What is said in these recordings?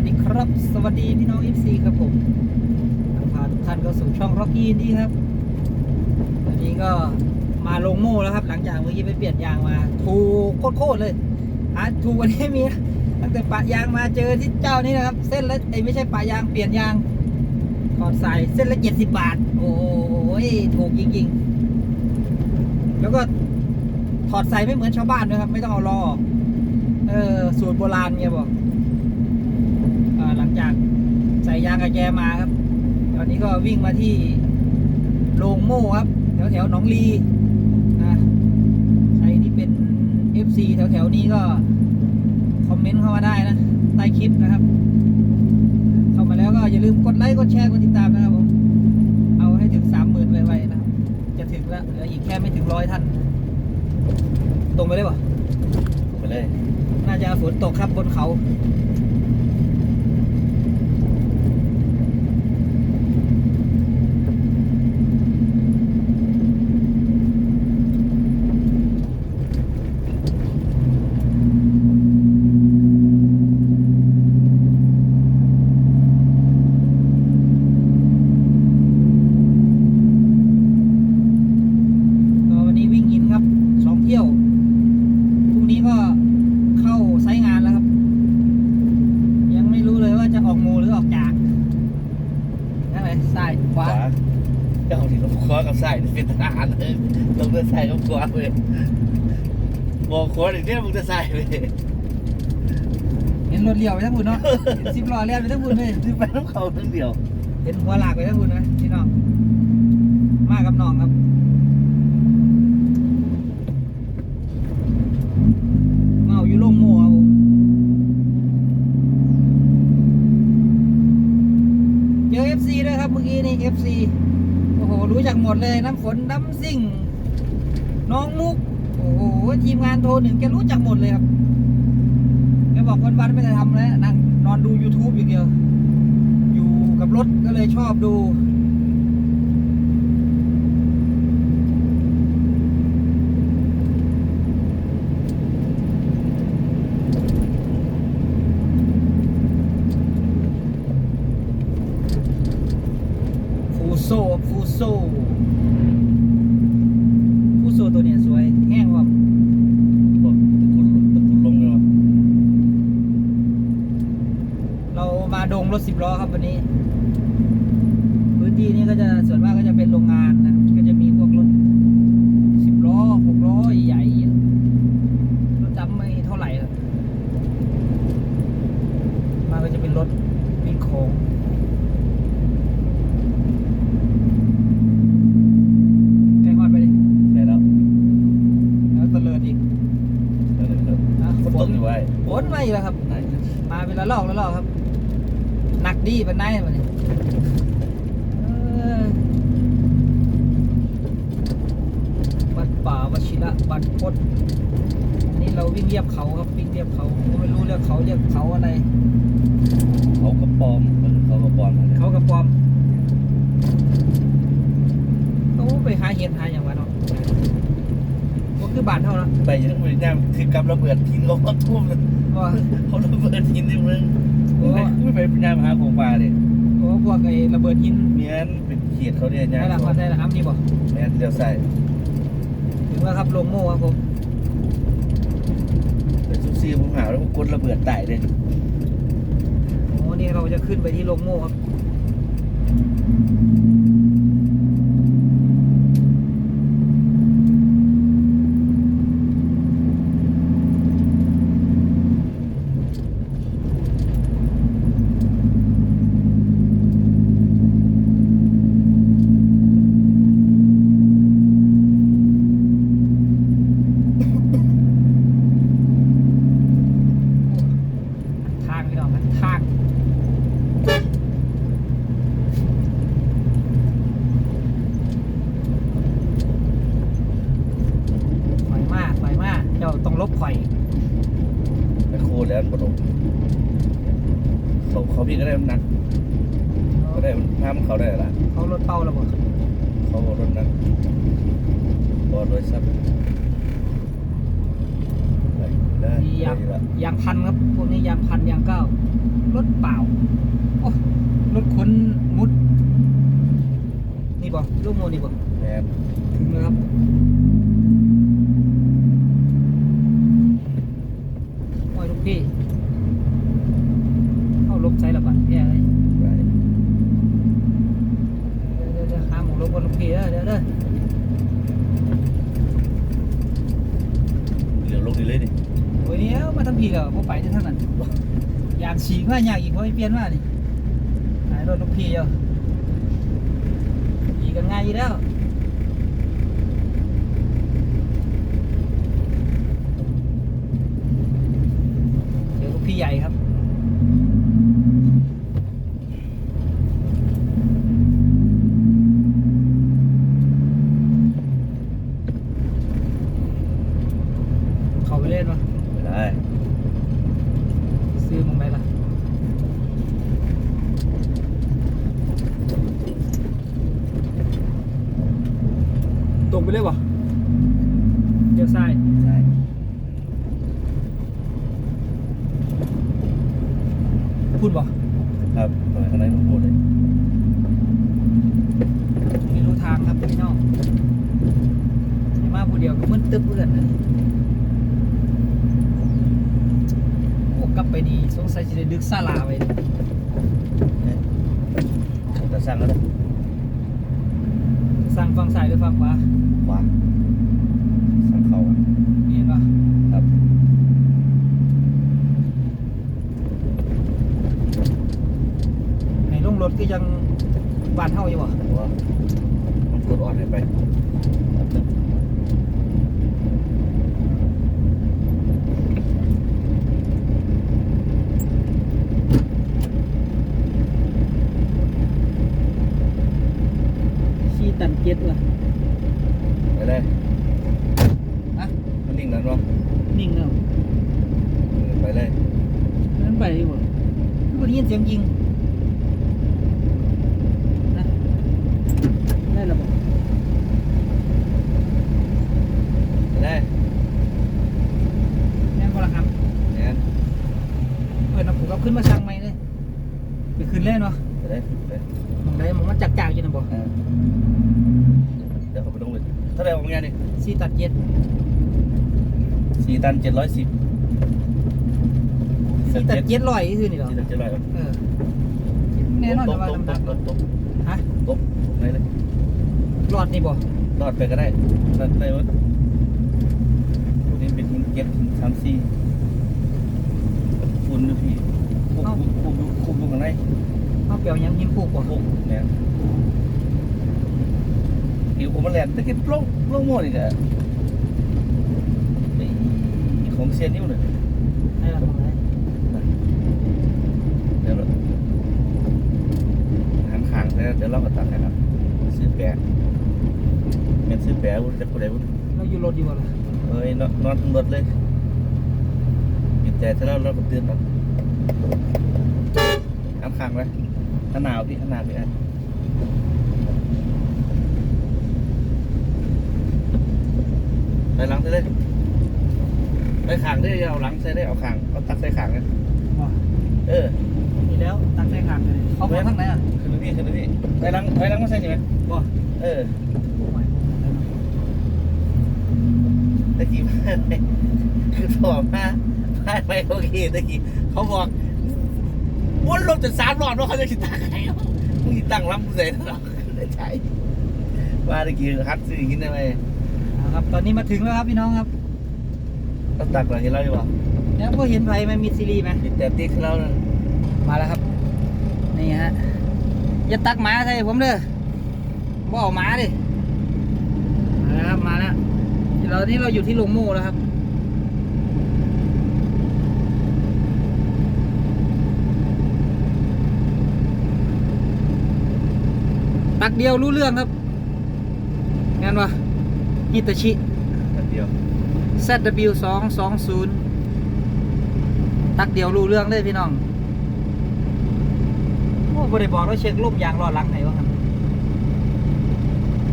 วัสดีครับ สวัสดีพี่น้อง FC ครับผมทางพาทุกท่านเข้าสู่ช่อง Rocky นี่ครับ วันนี้ก็มาลงโม่แล้วครับ หลังจากเมื่อกี้ไปเปลี่ยนยางมา ถูกโคตรเลยหาถูกวันนี้มีตั้งแต่ปะยางมาเจอที่เจ้านี้นะครับ เส้นละไอ้ไม่ใช่ปะยางเปลี่ยนยางถอดใส่เส้นละเจ็ดสิบบาท โอ้ยถูกจริงๆ แล้วก็ถอดใส่ไม่เหมือนชาวบ้านด้วยครับ ไม่ต้องเอาล้อเออสูตรโบราณเงี้ยบอก ใส่ยางกับแกมาครับ ตอนนี้ก็วิ่งมาที่โรงโม่ครับ แถวแถวๆหนองลีนะใครที่เป็น FC แถวแถวๆนี้ก็ คอมเมนต์เข้ามาได้นะ ใต้คลิปนะครับ เข้ามาแล้วก็อย่าลืมกดไลค์กดแชร์กดติดตามนะครับผมเอาให้ถึงสามหมื่นไวๆนะครับ จะถึงแล้วเหลืออีกแค่ไม่ถึงร้อยท่าน ตรงไปเลยป่ะไปเลย น่าจะฝนตกครับบนเขา ก็วันนี้วิ่งหินครับสองเที่ยว พรุ่งนี้ก็เข้าไซต์งานแล้วครับ ยังไม่รู้เลยว่าจะออกงูหรือออกจากนั่นไหน ซ้ายขวาเจ้าที่ลงคอกับไส้เป็นทหารเลยลงเดินไส้กับคอเลยบอกคออีกเนี่ยมึงจะไส้เลยเห็นรถเลี้ยวไปทั้งบุญเนาะเห็นสิบล้อเลี้ยวไปทั้งบุญเลยที่ไปน้ำเขาทั้งเดียว เห็นหัวหลากไปทั้งบุญนะพี่น้องมากับน้องครับ เมาอยู่โลงโม่ครับผมเจอ FC ด้วยครับเมื่อกี้นี่ FC โอ้โห รู้จักห มดเลยน้ำฝนน้ำซิ่ง น้องมุก โอ้โหทีมงานโทรหนึ่งแกรู้จักหมดเลยครับแกบอกวันวันไม่ได้ทำแล้วนั่งนอนดู YouTube อย่างเดียว อยู่กับรถก็เลยชอบดู ฟูโซฟูโซฟูโซตัวเนี้ยสวย แห้งว่ะ บอกตะกุนตะกุนลงเลยว่ะ เรามาดงร ถสิบล้อครับวันนี้ที่นี้ก็จะส่วนมากก็จะเป็นโรงงานนะครับก็จะมีพวกรถสิบล้อหกล้อใหญ่ๆรถจำไม่เท่าไหร่หรอกมากก็จะเป็นรถวิ่งโค้งใกล้ฮอดไปดิ ใช่แล้ว แล้วตะเลิดอีก แล้วเลยครับ นะ คนตกอยู่ไว้ ฝนมาอีกแล้วครับ ไหน มาเป็นละลอกละลอกครับ หนักดีเป็นไงมันนี่เออวัดป่าวชิระบันพดอันนี้เราวิ่งเรียบเขาครับวิ่งเรียบเขาผมไม่รู้เรียกเขาเรียกเขาอะไรเขากระปอมมันเขากระปอมมาเนี่ยเขากระปอมเขาไปหาเห็ดหาอย่างวะเนาะก็คือบาทเท่านั้นไปยังไม่ได้คือกำระเบิดทิ้งเขาก็ทุ่มเลยว่าเขาระเบิดทิ้งในเมืองโอ้ ไม่ไปย่างหาของปลาเนี่ยโอ้พวกไอ้ระเบิดหินเมียนเป็นเขียดเขาเนี่ยย่างได้ละมาได้ละครับนี่บอกแม่นเดียวใส่ถึงแล้วครับลงโม่ครับผมแต่ซุปซี่ผมหาแล้วก็กดระเบิดไต่เลยโอ้นี่เราจะขึ้นไปที่ลงโม่ครับ ทางพี่น้องครับทางข่อยมากข่อยมากเจ้าต้องลบข่อย ไปโคตรแล้วปฐม เขาเขาพี่ก็ได้น้ำหนักก็ได้น้ำเขาได้ละเขาลดเป้าแล้วบ่เขารถนั้นบอลโดยซับได้ได้มียางได้ละยางพันครับพวกนี้ยางพันยางเก้ารรถเปล่าโอ้รถขนมุดนี่บ่ลูกโมนี่บ่แม่นถึงแล้วครับโอ้ยลูกพี่เข้าลบใช้ละบัดแย่เลย ไป เดี๋ยวเดี๋ยวเดี๋ยวหาหมู ลบบนลูกพี่เด้อเดี๋ยวเด้อเหลือลงนี่เลยดิโอ้ยเดี๋ยวมาทำพี่แล้วพวกไปที่ท่านนั้นอยากฉีกว่าอยากอีกเพราะไอ้เปลี่ยนว่านี่หายรถลูกพี่เดียวอีกกันง่ายอยู่แล้วเดี๋ยวลูกพี่ใหญ่ครับ เขาไปเล่นวะ ไม่ได้ ซื้อมึงไหมล่ะ ตรงไปเลยวะเดี๋ยวซ้ายใช่พูดบ่ครับตรงข้างในผมพูดเลยไม่รู้ทางครับพี่น้องอย่ามาผู้เดียวก็มึนตึ๊บเพื่อนนะโอ้กลับไปดีสงสัยจะได้ดึกซาลาไปจะสร้างแล้วนะ สั่งฟังซ้ายหรือฟังขวาขวาสร้างเขาอะเห็นปะครับในลงรถก็ยังบานเท่าอยู่บ่หัวมันกดอ่อนให้ไปครับนึง ขี้ตันเจ็ดว่ะ ไปได้ อะ มันนิ่งแล้วเนาะ นิ่งแล้ว เออไปเลย นั้นไปดีกว่า วันนี้ยินเสียงยิงนะได้แล้วบ่ไปได้แม่นพอละครับเนี่ยเปิดน้ำผูกเอาขึ้นมาสั่งใหม่เลยไปขึ้นเล่นวะไปได้ไปมองได้มองมันจักจากอยู่นะบ่อ่าเดี๋ยวเขาไปลงเลยเท่าไหร่ของงานนี่ซีตัดเจ็ดสี่ตันเจ็ดร้อยสิบ ซีตัดเจ็ดร้อยคือนี่เหรอสี่ตันเจ็ดร้อยเออแน่นอนตแต่บว่าตบน้ำหนักตบตบฮะตบไหนเลยหลอดนี่บ่รอดไปก็ได้รอดได้หมดพวกนี้เป็นหินเก็บหินสามสี่ฝุ่นนะพี่คุบคุบคุบคุบลงข้างในเอาเปรียวยังยิงผูกบ่คุบเนี่ยผิวผมมันแหลมตะกี้โล่งโล่งหมดอีกอะไอ้ของเซียนนิ้วเนี่ยได้ละมองได้ เดี๋ยวเราหันข้างแล้ว เดี๋ยวเราก็ตัดให้ครับซื้อแปะเงินซื้อแปะวุ้นจะผู้ใดวุ้นเราอยู่รถอยู่บ่ล่ะเอ้ยนอนนอนทั้งรถเลยหยุดแต่ถ้าเราเราก็ตื่นเนาะหันข้างไว้ขางหนาวพี่ขางหนาวพี่อะไปหลังใส่เลยไปขางได้เอาหลังใส่ได้เอาขางเอาตักใส่ขางเลยบ่เออมีแล้วตัดใส่ขาง เลยเขามาทางไหนอะขึ้นไปพี่ขึ้นไปพี่ไปหลังไปหลังมาใส่ใช่ไหมบ่เออโอ้ยตะกี้มาเลยคือถอดมาไม่ไม่โอเคตะกี้เขาบอกวนรถจนสามรอบแล้วเขาจะคิดตังไงมึงคิดตังรับมึงใส่หรอใช่ว่าตะกี้ฮัดซื้ออย่างนี้ได้ไหมเอาครับ ตอนนี้มาถึงแล้วครับพี่น้องครับต้องตักหลังให้เราดีกว่าแล้วพอเห็นไผไหมันมีซีรีส์ไหมติดแต่ติ๊กให้เรานะมาแล้วครับ นี่ฮะอย่าตักหมาใส่ผมเด้อบ่เอาหมาดิมาแล้วครับมาแล้วเรานี่เราอยู่ที่โรงโม่แล้วครับตักเดียวรู้เรื่องครับงั้นวะฮิตาชิแป๊บเดียว ZW สองสองศูนย์ตักเดียวรู้เรื่องเลยพี่น้องโอ้ บริบอกเราเช็คลมยางรอหลังไหนวะครับ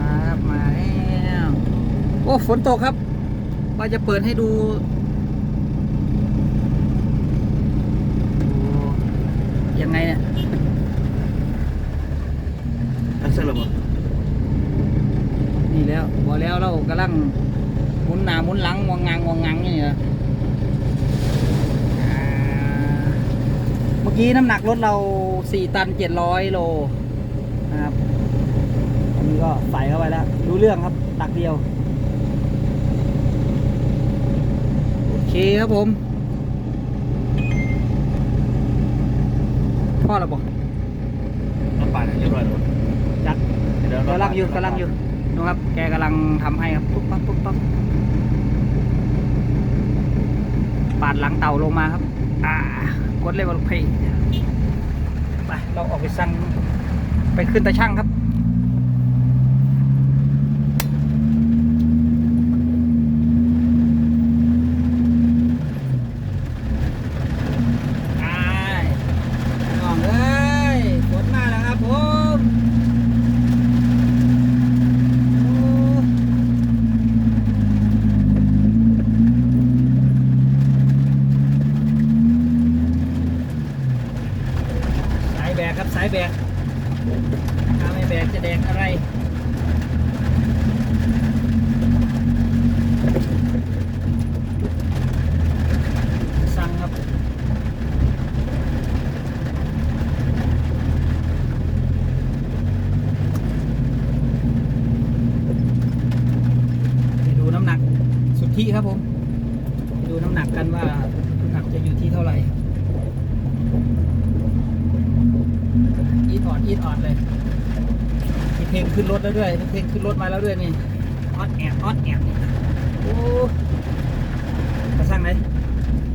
มาครับมาแล้วโอ้ฝนตกครับว่าจะเปิดให้ดูโอ้ไงเนี่ยทักษะหรอบ่นี่แล้วพอแล้วเรากำลังหมุนหน้าหมุนหลังงวงงางงวงงังนี่เหรออ่าเมื่อ กี้น้ำหนักรถเรา 4 ตัน 700 โลนะครับอันนี้ก็ใส่เข้าไปแล้ว รู้เรื่องครับตักเดียว โอเคครับผมพ่อเราบอกน้ำปลาเนี่ยเรียบร้อยแล้วจัดเดี๋ยวกำลังอยู่กำลังอยู่ดูครับ แกกำลังทำให้ครับปุ๊บปั๊บปุ๊บปั๊บปาดหลังเต่าลงมาครับ อ่า กดเลยบอลเพย์ไปเราออกไปสั่งไปขึ้นตาช่างครับ อ่าน้องเอ้ยฝนมาแล้วครับผมโอ้สายแบกครับสายแบกถ้าไม่แบกจะแดกอะไร สั่งครับ ไปดูน้ำหนักสุทธิครับผมไปดูน้ำหนักกันว่าน้ำหนักจะอยู่ที่เท่าไหร่อีดออดอีดออดเลยมีเพลงขึ้นร ถแล้วด้วยมีเพลงขึ้นรถมาแล้วด้วยนี่ออดแอบออดแอบนี่โอ้ตาสั่งไหน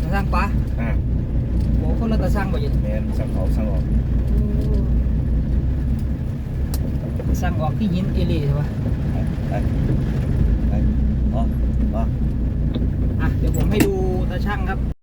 ตาสั่งปลาอ่าโอ้คนละตาสั่งบ่อยินแมนสั่งเขาสั่งออกตาสั่งออกที่ยินเอเล่ใช่ปะไปไปอ๋ออ๋ออะเดี๋ยวผมให้ดูตาช่างครับ